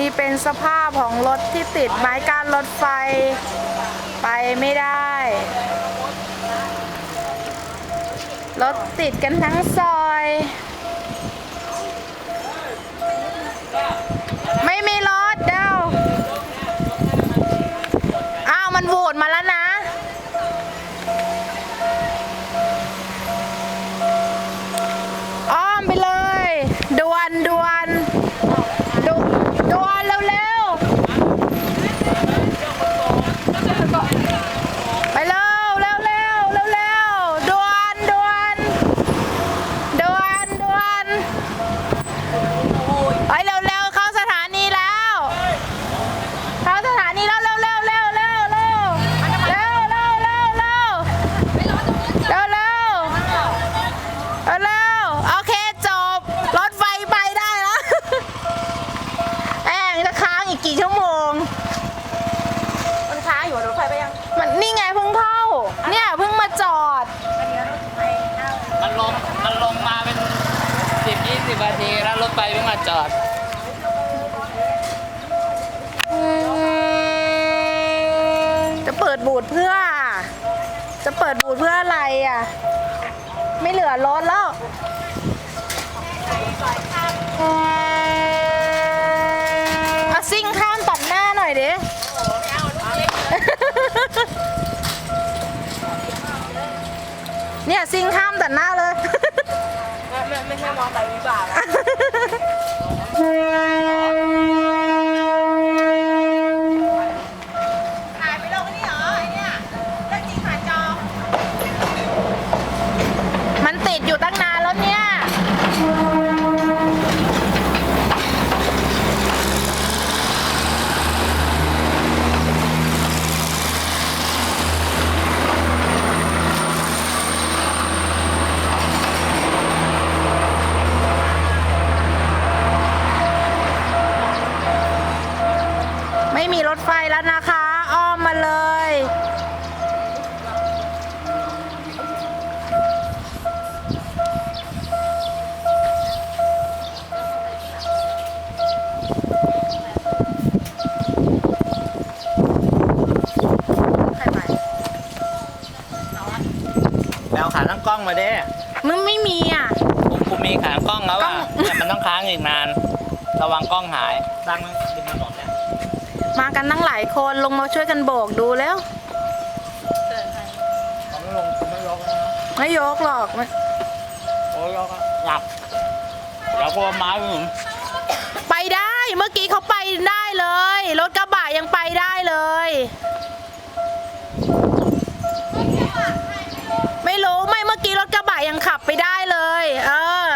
นี่เป็นสภาพของรถที่ติดไม้กั้นรถไฟไปไม่ได้ รถติดกันทั้งซอย ไม่มีรถเดี๋ยวอ้าว มันโหวตมาแล้วนะ อ้อมไปเลย ดวนดวน แล้วรถไฟเพิ่งมาจอดจะเปิดบูดเพื่อ จะเปิดบูดเพื่ออะไรอะ ไม่เหลือรถแล้วอะซิ่งข้ามตัดหน้าหน่อยดิเนี่ยซิ่งข้ามตัดหน้าเลย ไม่ไม่ไม่ใช่มอไซค์วิบาก มันติดอยู่ตั้ง แล้วนะคะ อ้อมมาเลยแปลขาตั้งกล้องมาเด้มึงไม่มีอะ กูกูมีขากล้องแล้วกล้อะองแต่มันต้องค้างอีกนาน ระวังกล้องหายตั้งริมถนนเนี่ย มากันตั้งหลายคนลงมาช่วยกันโบกดูแล้ว เขาไม่ลงเขาไม่ลงนะไม่ยกหรอกไม่โอ้ยลงอะหลับเดี๋ยวกลัวไม้ผมไปได้เมื่อกี้เขาไปได้เลย รถกระบะยังไปได้เลย ไม่รู้ไม่เมื่อกี้รถกระบะยังขับไปได้เลย เออ